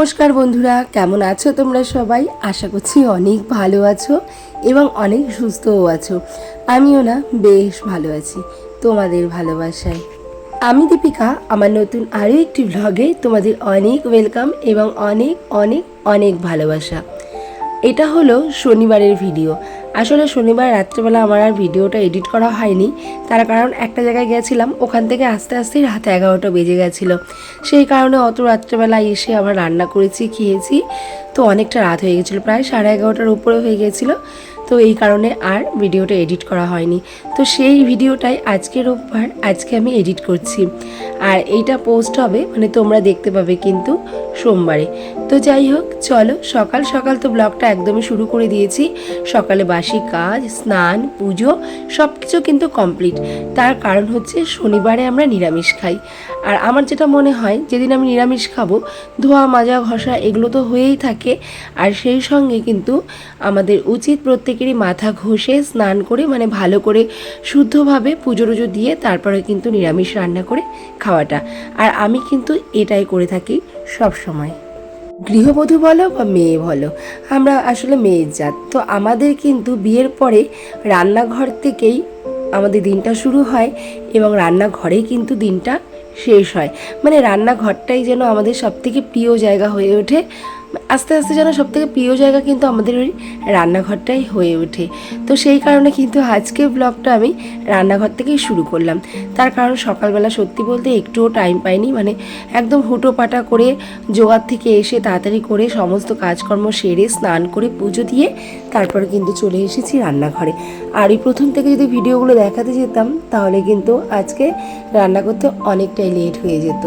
নমস্কার বন্ধুরা, কেমন আছো তোমরা সবাই? আশা করছি অনেক ভালো আছো এবং অনেক সুস্থও আছো। আমিও না বেশ ভালো আছি, তোমাদের ভালোবাসায়। আমি দীপিকা, আমার নতুন আরও একটি ভ্লগে তোমাদের অনেক ওয়েলকাম এবং অনেক অনেক অনেক ভালোবাসা। এটা হলো শনিবারের ভিডিও আসলে শনিবার রাত্রেবেলা আমার আর ভিডিওটা এডিট করা হয়নি, তার কারণ একটা জায়গায় গেছিলাম, ওখান থেকে আস্তে আস্তে রাত এগারোটা বেজে গেছিল। সেই কারণে অত রাত্রেবেলা এসে আবার রান্না করেছি, খেয়েছি, তো অনেকটা রাত হয়ে গেছিল, প্রায় সাড়ে এগারোটার উপরে হয়ে গেছিল। তো এই কারণে আর ভিডিওটা এডিট করা হয়নি। তো সেই ভিডিওটাই আজকে রোববার, আজকে আমি এডিট করছি। আর এইটা পোস্ট হবে মানে তোমরা দেখতে পাবে কিন্তু সোমবারে। তো যাই হোক, চলো সকাল সকাল তো ব্লগটা একদমই শুরু করে দিয়েছি। সকালে বাসি কাজ, স্নান, পুজো সব কিছু কিন্তু কমপ্লিট তার কারণ হচ্ছে শনিবারে আমরা নিরামিষ খাই। আর আমার যেটা মনে হয়, যেদিন আমি নিরামিষ খাব, ধোয়া, মাজা, ঘষা, এগুলো তো হয়েই থাকে। আর সেই সঙ্গে কিন্তু আমাদের উচিত প্রত্যেকেরই মাথা ঘষে স্নান করে মানে ভালো করে শুদ্ধভাবে পুজো টুজো দিয়ে তারপরে কিন্তু নিরামিষ রান্না করে খাওয়াটা। আর আমি কিন্তু এটাই করে থাকি সব সময়। গৃহবধূ বলো বা মেয়ে বলো, আমরা আসলে মেয়ের জাত। তো আমাদের কিন্তু বিয়ের পরে রান্নাঘর থেকেই আমাদের দিনটা শুরু হয় এবং রান্নাঘরেই কিন্তু দিনটা শেষ হয়। মানে রান্নাঘরটাই যেন আমাদের সবথেকে প্রিয় জায়গা হয়ে ওঠে। আস্তে আস্তে যেন সবথেকে প্রিয় জায়গা কিন্তু আমাদের ওই রান্নাঘরটাই হয়ে ওঠে। তো সেই কারণে কিন্তু আজকে ব্লগটা আমি রান্নাঘর থেকেই শুরু করলাম। তার কারণ সকালবেলা সত্যি বলতে একটুও টাইম পাইনি। মানে একদম হুটোপাটা করে জোয়ার থেকে এসে তাড়াতাড়ি করে সমস্ত কাজকর্ম সেরে স্নান করে পুজো দিয়ে তারপরে কিন্তু চলে এসেছি রান্নাঘরে। আর এই প্রথম থেকে যদি ভিডিওগুলো দেখাতে যেতাম, তাহলে কিন্তু আজকে রান্না করতে অনেকটাই লেট হয়ে যেত।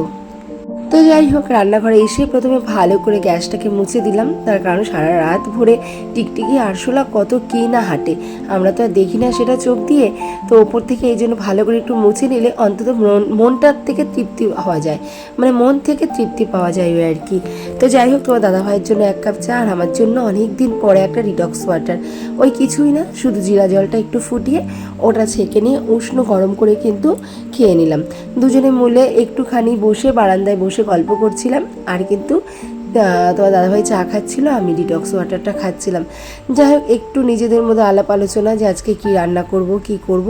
তো যাই হোক, রান্নাঘরে এসে প্রথমে ভালো করে গ্যাসটাকে মুছে দিলাম। তার কারণ সারা রাত ভরে টিকটিকি আরশোলা কত কে না হাঁটে। আমরা তো আর দেখি না সেটা চোখ দিয়ে। তো ওপর থেকে এই জন্য ভালো করে একটু মুছে নিলে অন্তত মন- মনটার থেকে তৃপ্তি হওয়া যায়। মানে মন থেকে তৃপ্তি পাওয়া যায় আর কি। তো যাই হোক, তোমার দাদা ভাইয়ের জন্য এক কাপ চা আর আমার জন্য অনেক দিন পরে একটা রিডক্স ওয়াটার ওই কিছুই না, শুধু জিরা জলটা একটু ফুটিয়ে ওটা ছেঁকে নিয়ে উষ্ণ গরম করে কিন্তু খেয়ে নিলাম। দুজনে মিলে একটুখানি বসে বারান্দায় বসে গল্প করছিলাম, আর কিন্তু তোমার দাদাভাই চা খাচ্ছিল, আমি ডিটক্স ওয়াটারটা খাচ্ছিলাম। যাই হোক, একটু নিজেদের মধ্যে আলাপ আলোচনা যে আজকে কী রান্না করব, কি করব,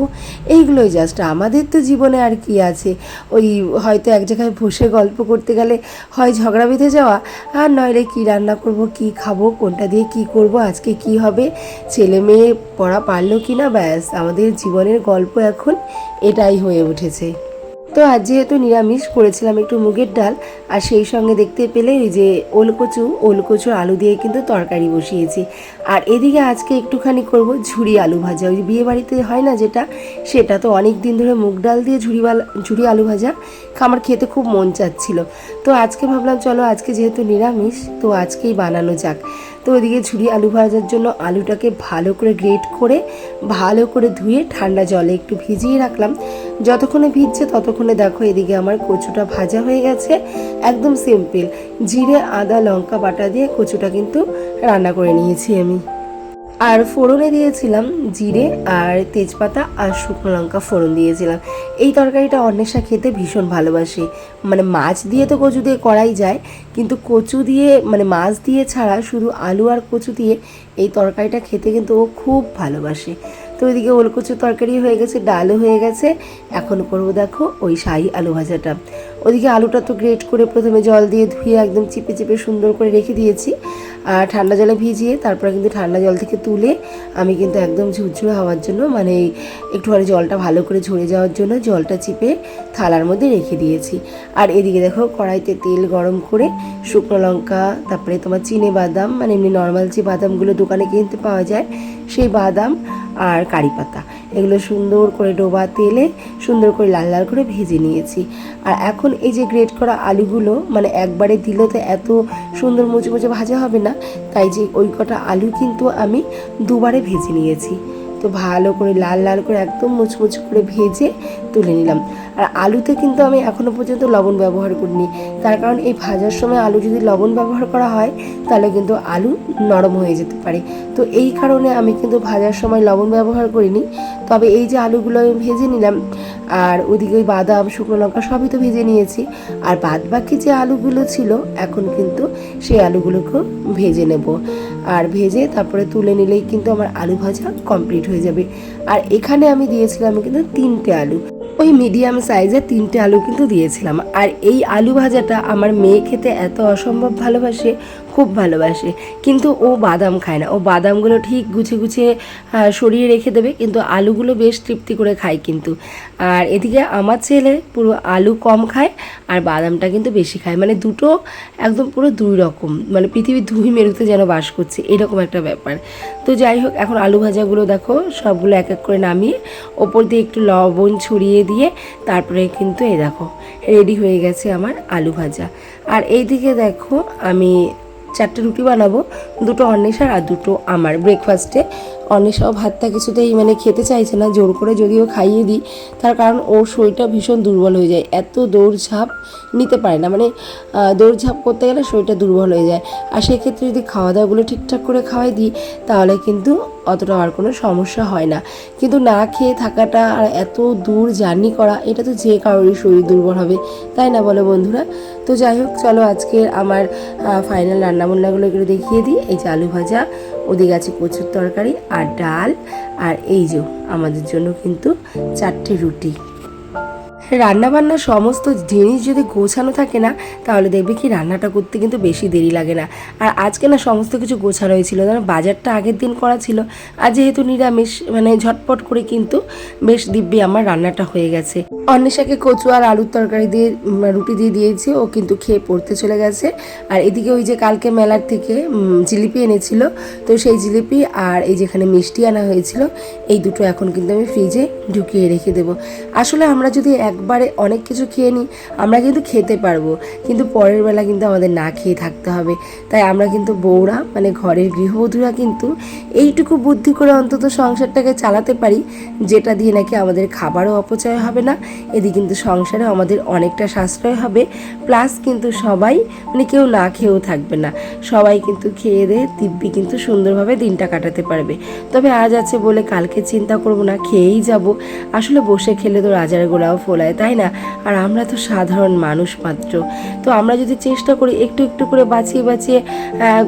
এইগুলোই জাস্ট আমাদের তো জীবনে আর কি আছে। ওই হয়তো এক জায়গায় বসে গল্প করতে গেলে হয় ঝগড়া বেঁধে যাওয়া, আর নইলে কি রান্না করব, কি খাব, কোনটা দিয়ে কি করব, আজকে কি হবে, ছেলে মেয়ে পড়া পারল কি না ব্যাস। আমাদের জীবনের গল্প এখন এটাই হয়ে উঠেছে। তো আজ যেহেতু নিরামিষ, করেছিলাম একটু মুগের ডাল, আর সেই সঙ্গে দেখতে পেলে ওই যে ওলকচু ওলকচু আলু দিয়ে কিন্তু তরকারি বসিয়েছি। আর এদিকে আজকে একটুখানি করব ঝুড়ি আলু ভাজা। ওই বিয়ে বাড়িতে হয় না যেটা, সেটা তো অনেক দিন ধরে মুগ ডাল দিয়ে ঝুড়ি ঝুড়ি আলু ভাজা আমার খেতে খুব মন চাচ্ছিল। তো আজকে ভাবলাম, চলো আজকে যেহেতু নিরামিষ, তো আজকেই বানানো যাক। তো ওদিকে ঝুড়ি আলু ভাজার জন্য আলুটাকে ভালো করে গ্রেট করে, ভালো করে ধুয়ে ঠান্ডা জলে একটু ভিজিয়ে রাখলাম। যতক্ষণে ভিজছে ততক্ষণে দেখো এদিকে আমার কচুটা ভাজা হয়ে গেছে, একদম সিম্পল জিরে, আদা, লঙ্কা বাটা দিয়ে কচুটা কিন্তু রান্না করে নিয়েছি আমি। আর ফোড়নে দিয়েছিলাম জিরে আর তেজপাতা আর শুকনো লঙ্কা ফোড়ন দিয়েছিলাম। এই তরকারিটা অন্বেষা খেতে ভীষণ ভালোবাসে। মানে মাছ দিয়ে তো কচু দিয়ে করাই যায়, কিন্তু কচু দিয়ে মানে মাছ দিয়ে ছাড়া শুধু আলু আর কচু দিয়ে এই তরকারিটা খেতে কিন্তু ও খুব ভালোবাসে। তো ওইদিকে ওলকচুর তরকারি হয়ে গেছে, ডালও হয়ে গেছে। এখন করব দেখো ওই শাহি আলু ভাজাটা। ওদিকে আলুটা তো গ্রেট করে প্রথমে জল দিয়ে ধুয়ে একদম চিপে চিপে সুন্দর করে রেখে দিয়েছি। আর ঠান্ডা জলে ভিজিয়ে তারপরে কিন্তু ঠান্ডা জল থেকে তুলে আমি কিন্তু একদম ঝুরঝুরে হওয়ার জন্য মানে একটুখানি জলটা ভালো করে ঝরে যাওয়ার জন্য জলটা চিপে থালার মধ্যে রেখে দিয়েছি। আর এদিকে দেখো কড়াইতে তেল গরম করে শুকনো লঙ্কা, তারপরে তোমার চিনে বাদাম মানে এমনি নর্মাল যে বাদামগুলো দোকানে কিনতে পাওয়া যায়, সেই বাদাম আর কারি পাতা। এগুলো সুন্দর করে ডোবা তেলে সুন্দর করে লাল লাল করে ভেজে নিয়েছি। আর এখন এই যে গ্রেট করা আলুগুলো মানে একবারে দিলে তো এত সুন্দর মুচে মুচে ভাজা হবে না, তাই যে ওই কটা আলু কিন্তু আমি দুবারে ভেজে নিয়েছি। তো ভালো করে লাল লাল করে একদম মুচমুচ করে ভেজে তুলে নিলাম। আর আলুতে কিন্তু আমি এখনও পর্যন্ত লবণ ব্যবহার করিনি। তার কারণ এই ভাজার সময় আলু যদি লবণ ব্যবহার করা হয়, তাহলে কিন্তু আলু নরম হয়ে যেতে পারে। তো এই কারণে আমি কিন্তু ভাজার সময় লবণ ব্যবহার করিনি। তবে এই যে আলুগুলো আমি ভেজে নিলাম, আর ওদিকে ওই বাদাম, শুকনো লঙ্কা সবই তো ভেজে নিয়েছি, আর বাদ বাকি যে আলুগুলো ছিল, এখন কিন্তু সেই আলুগুলোকেও ভেজে নেব। আর ভেজে তারপরে তুলে নিলেই কিন্তু আমার আলু ভাজা কমপ্লিট হয়ে যাবে। আর এখানে আমি দিয়েছিলাম কিন্তু তিনটে আলু। ওই মিডিয়াম সাইজে তিনটে আলু কিন্তু দিয়েছিলাম। আর এই আলু ভাজাটা আমার মেয়ে খেতে এত অসম্ভব ভালোবাসে। খুব ভালোবাসে। কিন্তু ও বাদাম খায় না। ও বাদামগুলো ঠিক গুছিয়ে গুছিয়ে সরিয়ে রেখে দেবে, কিন্তু আলুগুলো বেশ তৃপ্তি করে খায় কিন্তু। আর এদিকে আমার ছেলে পুরো আলু কম খায়, আর বাদামটা কিন্তু বেশি খায়। মানে দুটো একদম পুরো দুই রকম। মানে পৃথিবীর দুই মেরুতে যেন বাস করছে, এরকম একটা ব্যাপার। তো যাই হোক, এখন আলু ভাজাগুলো দেখো, সবগুলো এক এক করে নামিয়ে, ওপর দিয়ে একটু লবণ ছড়িয়ে দিয়ে, তারপরে কিন্তু এই দেখো, রেডি হয়ে গেছে আমার আলু ভাজা। আর এইদিকে দেখো, আমি চারটে রুটি বানাবো দুটো অন্বেষার আর দুটো আমার ব্রেকফাস্টে অন্বেষাও ভাতটা কিছুতেই মানে খেতে চাইছে না, জোর করে যদিও খাইয়ে দিই, তার কারণ ওর শরীরটা ভীষণ দুর্বল হয়ে যায়, এত দৌড়ঝাঁপ নিতে পারে না মানে দৌড়ঝাঁপ করতে গেলে শরীরটা দুর্বল হয়ে যায়, আর সেক্ষেত্রে যদি খাওয়া দাওয়াগুলো ঠিকঠাক করে খাওয়াই দিই, তাহলে কিন্তু অতটা আর কোনো সমস্যা হয় না, কিন্তু না খেয়ে থাকাটা আর এত দূর জার্নি করা, এটা তো যে কারোরই শরীর দুর্বল হবে, তাই না বলো বন্ধুরা? তো যাই হোক, চলো আজকের আমার ফাইনাল রান্নাবান্নাগুলো এগুলো দেখিয়ে দিই, এই যে আলু ভাজা ওদিকে আছে কচুর তরকারি আর ডাল। আর এই যে আমাদের জন্য কিন্তু চারটে রুটি। রান্নাবান্নার সমস্ত জিনিস যদি গোছানো থাকে না, তাহলে দেখবে কি রান্নাটা করতে কিন্তু বেশি দেরি লাগে না। আর আজকে না সমস্ত কিছু গোছানো হয়েছিল, ধরো বাজারটা আগের দিন করা ছিল। আর যেহেতু নিরামিষ মানে ঝটপট করে কিন্তু বেশ দিব্যি আমার রান্নাটা হয়ে গেছে। অন্বেষাকে কচু আর আলুর তরকারি দিয়ে রুটি দিয়ে দিয়েছি, ও কিন্তু খেয়ে পড়তে চলে গেছে। আর এদিকে ওই যে কালকে মেলার থেকে জিলিপি এনেছিল, তো সেই জিলিপি আর এই যেখানে মিষ্টি আনা হয়েছিল, এই দুটো এখন কিন্তু আমি ফ্রিজে ঢুকিয়ে রেখে দেবো। আসলে আমরা যদি একবারে অনেক কিছু খেয়ে নিই, আমরা কিন্তু খেতে পারব। কিন্তু পরের বেলা কিন্তু আমাদের না খেয়ে থাকতে হবে। তাই আমরা কিন্তু বউরা মানে ঘরের গৃহবধূরা কিন্তু এইটুকু বুদ্ধি করে অন্তত সংসারটাকে চালাতে পারি, যেটা দিয়ে নাকি আমাদের খাবারও অপচয় হবে না, এদিকে কিন্তু সংসারে আমাদের অনেকটা সাশ্রয় হবে। প্লাস কিন্তু সবাই মানে কেউ না খেয়েও থাকবে না। সবাই কিন্তু খেয়ে দিয়ে দিব্যি কিন্তু সুন্দরভাবে দিনটা কাটাতে পারবে। তবে আজ আছে বলে কালকে চিন্তা করব না, খেয়েই যাব। আসলে বসে খেলে তো রাজার গোড়াও ফোলায় তাই না? আর আমরা তো সাধারণ মানুষ মাত্র। তো আমরা যদি চেষ্টা করি একটু একটু করে বাঁচিয়ে বাঁচিয়ে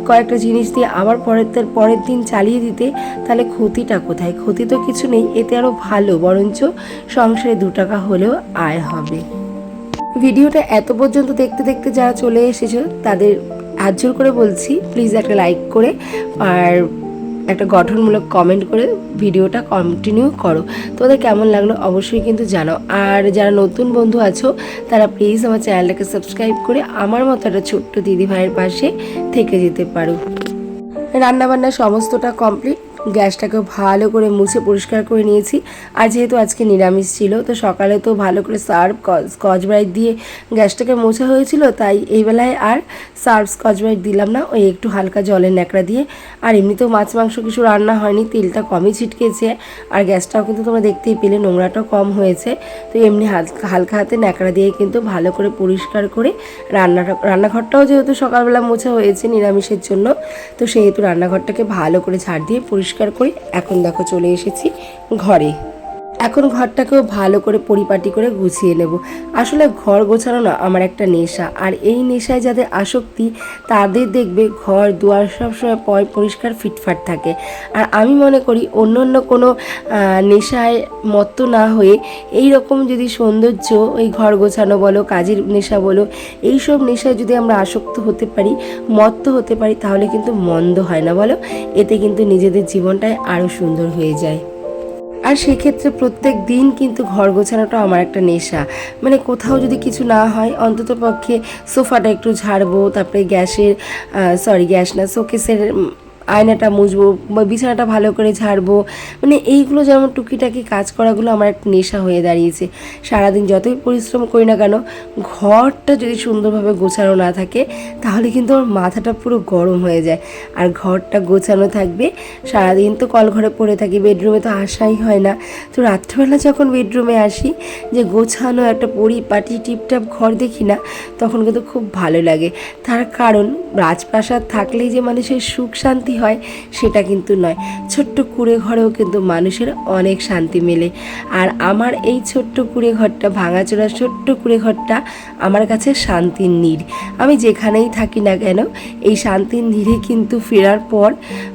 কয়েকটা জিনিস দিয়ে আবার পরের পরের দিন চালিয়ে দিতে, তাহলে ক্ষতিটা কোথায়? ক্ষতি তো কিছু নেই, এতে আরও ভালো, বরঞ্চ সংসারে দু টাকা হলেও আয় হবে। ভিডিওটা এত পর্যন্ত দেখতে দেখতে যারা চলে এসেছ, তাদের হাত জোর করে বলছি প্লিজ একটা লাইক করে, আর একটা গঠনমূলক কমেন্ট করে ভিডিওটা কন্টিনিউ করো। তোদের কেমন লাগল অবশ্যই কিন্তু জানাও। আর যারা নতুন বন্ধু আছো, তারা প্লিজ আমার চ্যানেলটাকে সাবস্ক্রাইব করে আমার মতো একটা ছোট্ট দিদি ভাইয়ের পাশে থেকে যেতে পারো। রান্নাবান্না সমস্তটা কমপ্লিট গ্যাসটাকে ভালো করে মুছে পরিষ্কার করে নিয়েছি। আর যেহেতু আজকে নিরামিষ ছিল, তো সকালে তো ভালো করে সার্ভ স্কচ ব্রাইট দিয়ে গ্যাসটাকে মোছা হয়েছিল, তাই এই বেলায় আর সার্ভ স্কচ ব্রাইট দিলাম না, ওই একটু হালকা জলের ন্যাকড়া দিয়ে। আর এমনিতেও মাছ মাংস কিছু রান্না হয়নি, তেলটা কমই ছিটকেছে। আর গ্যাসটাও কিন্তু তোমরা দেখতেই পেলে, নোংরাটাও কম হয়েছে। তো এমনি হালকা হালকা হাতে ন্যাকড়া দিয়ে কিন্তু ভালো করে পরিষ্কার করে রান্নাটা, রান্নাঘরটাও যেহেতু সকালবেলা মোছা হয়েছে নিরামিষের জন্য, তো সেহেতু রান্নাঘরটাকে ভালো করে ঝাড় দিয়ে পরিষ্কার করে এখন দেখো চলে এসেছি ঘরে। এখন ঘরটাকেও ভালো করে পরিপাটি করে গুছিয়ে নেব। আসলে ঘর গোছানো না আমার একটা নেশা। আর এই নেশায় যাদের আসক্তি, তাদের দেখবে ঘর, দুয়ার সবসময় পয় পরিষ্কার ফিটফাট থাকে। আর আমি মনে করি অন্য অন্য কোনো নেশায় মত্ত না হয়ে এই রকম যদি সৌন্দর্য ওই ঘর গোছানো বলো, কাজের নেশা বলো এই সব নেশায় যদি আমরা আসক্ত হতে পারি, মত্ত হতে পারি, তাহলে কিন্তু মন্দ হয় না বলো? এতে কিন্তু নিজেদের জীবনটাই আরও সুন্দর হয়ে যায়। আর সেক্ষেত্রে প্রত্যেক দিন কিন্তু ঘর গোছানোটা আমার একটা নেশা। মানে কোথাও যদি কিছু না হয়, অন্তত পক্ষে সোফাটা একটু ঝাড়বো, তারপরে গ্যাসের সরি গ্যাস না, শোকেসের আয়নাটা মুছবো বা বিছানাটা ভালো করে ঝাড়বো। মানে এইগুলো যেমন টুকিটাকি কাজ করাগুলো আমার একটা নেশা হয়ে দাঁড়িয়েছে। সারাদিন যতই পরিশ্রম করি না কেন, ঘরটা যদি সুন্দরভাবে গোছানো না থাকে, তাহলে কিন্তু আমার মাথাটা পুরো গরম হয়ে যায়। আর ঘরটা গোছানো থাকবে, সারাদিন তো কল ঘরে পড়ে থাকি, বেডরুমে তো আসাই হয় না। তো রাত্রেবেলা যখন বেডরুমে আসি, যে গোছানো একটা পরিপাটি টিপটাপ ঘর দেখি না, তখন কিন্তু খুব ভালো লাগে। তার কারণ রাজপ্রাসাদ থাকলেই যে মানুষের সুখ শান্তি হয় সেটা কিন্তু নয়। ছোট্ট কুড়ে ঘরেও কিন্তু মানুষের অনেক শান্তি মেলে। আর আমার এই ছোট্ট কুড়ে ঘরটা ভাঙাচোরা ছোট্ট কুড়ে ঘরটা আমার কাছে শান্তির নীড়। আমি যেখানেই থাকি না কেন, এই শান্তির নীড়ে কিন্তু ফেরার পর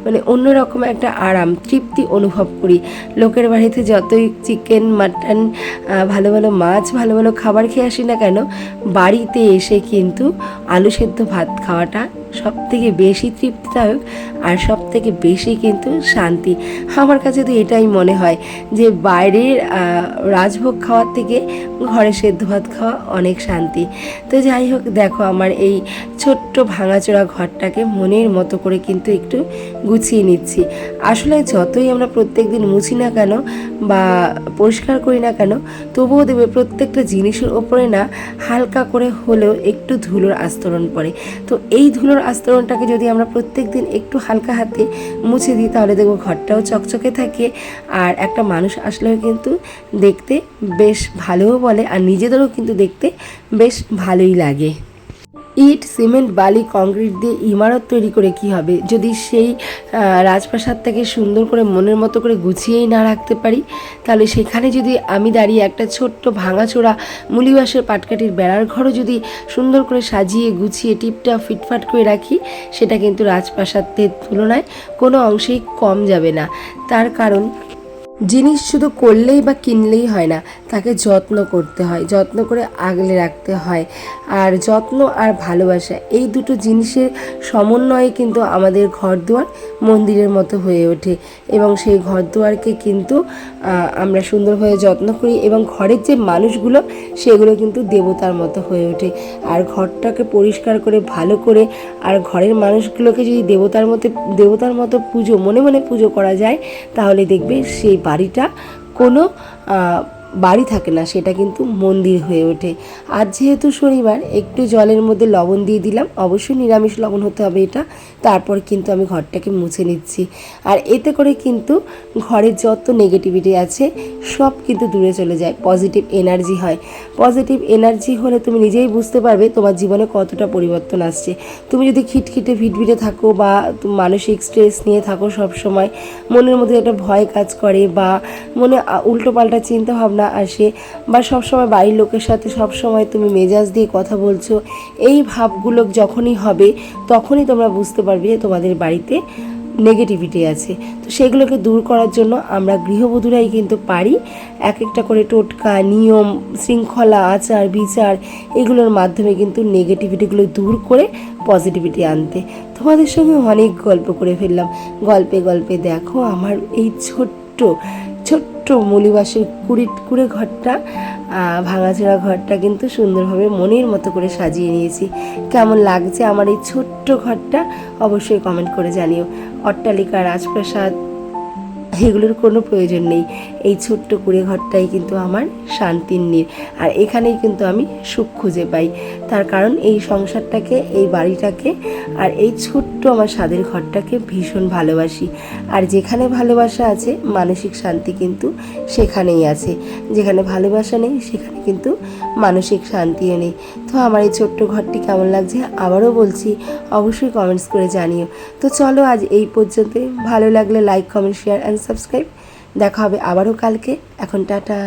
মানে অন্যরকম একটা আরাম, তৃপ্তি অনুভব করি। লোকের বাড়িতে যতই চিকেন, মাটন ভালো ভালো মাছ, ভালো ভালো খাবার খেয়ে আসি না কেন, বাড়িতে এসে কিন্তু আলু সেদ্ধ ভাত খাওয়াটা সব থেকে বেশি তৃপ্তিদায়ক আর সব থেকে বেশি কিন্তু শান্তি। আমার কাছে তো এটাই মনে হয় যে বাইরের রাজভোগ খাওয়ার থেকে ঘরে সেদ্ধ ভাত খাওয়া অনেক শান্তি। তো যাই হোক, দেখো আমার এই ছোট্ট ভাঙাচোরা ঘরটাকে মনের মতো করে কিন্তু একটু গুছিয়ে নিচ্ছি। আসলে যতই আমরা প্রত্যেক দিন মুছি না কেন বা পরিষ্কার করি না কেন, তবুও দেবে প্রত্যেকটা জিনিসের ওপরে না হালকা করে হলেও একটু ধুলোর আস্তরণ পড়ে। তো এই ধুলোর আস্তরণটাকে যদি আমরা প্রত্যেক দিন একটু হালকা হাতে মুছে দিই, তাহলে দেখব ঘরটাও চকচকে থাকে আর একটা মানুষ আসলেও কিন্তু দেখতে বেশ ভালোও বলে আর নিজেদেরও কিন্তু দেখতে বেশ ভালোই লাগে। ইট, সিমেন্ট, বালি, কংক্রিট দিয়ে ইমারত তৈরি করে কি হবে? যদি সেই রাজপ্রাসাদটাকে সুন্দর করে মনের মতো করে গুছিয়েই না রাখতে পারি, তাহলে সেখানে যদি আমি দাঁড়িয়ে একটা ছোট্ট ভাঙাচোরা মুলিবাসের পাটকাঠির বেড়ার ঘরও যদি সুন্দর করে সাজিয়ে গুছিয়ে টিপটা ফিটফাট করে রাখি, সেটা কিন্তু রাজপ্রাসাদের তুলনায় কোনো অংশেই কম যাবে না। তার কারণ জিনিস শুধু করলেই বা কিনলেই হয় না, তাকে যত্ন করতে হয়, যত্ন করে আগলে রাখতে হয়। আর যত্ন আর ভালোবাসা, এই দুটো জিনিসের সমন্বয়ে কিন্তু আমাদের ঘরদুয়ার মন্দিরের মতো হয়ে ওঠে। এবং সেই ঘরদুয়ারকে কিন্তু আমরা সুন্দরভাবে যত্ন করি এবং ঘরের যে মানুষগুলো, সেগুলো কিন্তু দেবতার মতো হয়ে ওঠে। আর ঘরটাকে পরিষ্কার করে, ভালো করে, আর ঘরের মানুষগুলোকে যদি দেবতার মতো দেবতার মতো পুজো, মনে মনে পুজো করা যায়, তাহলে দেখবে সেই বাড়িটা কোনো বাড়ি থাকে না, সেটা কিন্তু মন্দির হয়ে ওঠে। আজ যেহেতু শনিবার, একটু জলের মধ্যে লবণ দিয়ে দিলাম। অবশ্যই নিরামিষ লবণ হতে হবে এটা। তারপর কিন্তু আমি ঘরটাকে মুছে নিচ্ছি। আর এতে করে কিন্তু ঘরের যত নেগেটিভিটি আছে, সব কিন্তু দূরে চলে যায়। পজিটিভ এনার্জি হয়। পজিটিভ এনার্জি হলে তুমি নিজেই বুঝতে পারবে তোমার জীবনে কতটা পরিবর্তন আসছে। তুমি যদি খিটখিটে, ভিটভিটে থাকো বা মানসিক স্ট্রেস নিয়ে থাকো সব সময় মনের মধ্যে একটা ভয় কাজ করে বা মনে উল্টো পাল্টা চিন্তা ভাবনা আসে বা সব সময় বাড়ির লোকের সাথে সব সময় তুমি মেজাজ দিয়ে কথা বলছো, এই ভাবগুলো যখনই হবে, তখনই তোমরা বুঝতে পারবে যে তোমাদের বাড়িতে নেগেটিভিটি আছে। তো সেগুলোকে দূর করার জন্য আমরা গৃহবধূরাই কিন্তু পারি এক একটা করে টোটকা, নিয়ম, শৃঙ্খলা, আচার, বিচার, এগুলোর মাধ্যমে কিন্তু নেগেটিভিটিগুলো দূর করে পজিটিভিটি আনতে। তোমাদের সঙ্গে অনেক গল্প করে ফেললাম। গল্পে গল্পে দেখো, আমার এই ছোট্ট ছোট্ট মলিবাসের কুড়ি কুড়ে ঘরটা ভাঙাচোরা ঘরটা কিন্তু সুন্দরভাবে মনের মতো করে সাজিয়ে নিয়েছি। কেমন লাগছে আমার এই ছোট্ট ঘরটা অবশ্যই কমেন্ট করে জানিও। অট্টালিকা, রাজপ্রাসাদ এগুলোর কোনো প্রয়োজন নেই। এই ছোট্ট কুড়ে ঘরটাই কিন্তু আমার শান্তির নীর। আর এখানেই কিন্তু আমি সুখ খুঁজে পাই। তার কারণ এই সংসারটাকে, এই বাড়িটাকে আর এই ছোট্ট আমার স্বাদের ঘরটাকে ভীষণ ভালোবাসি। আর যেখানে ভালোবাসা আছে, মানসিক শান্তি কিন্তু সেখানেই আছে। যেখানে ভালোবাসা নেই, সেখানে কিন্তু মানসিক শান্তিও নেই। তো আমার এই ছোট্ট ঘরটি কেমন লাগছে আবারও বলছি, অবশ্যই কমেন্টস করে জানিও। তো চলো আজ এই পর্যন্ত। ভালো লাগলে like comment share and subscribe দেখা হবে আবারও কালকে। এখন টাটা।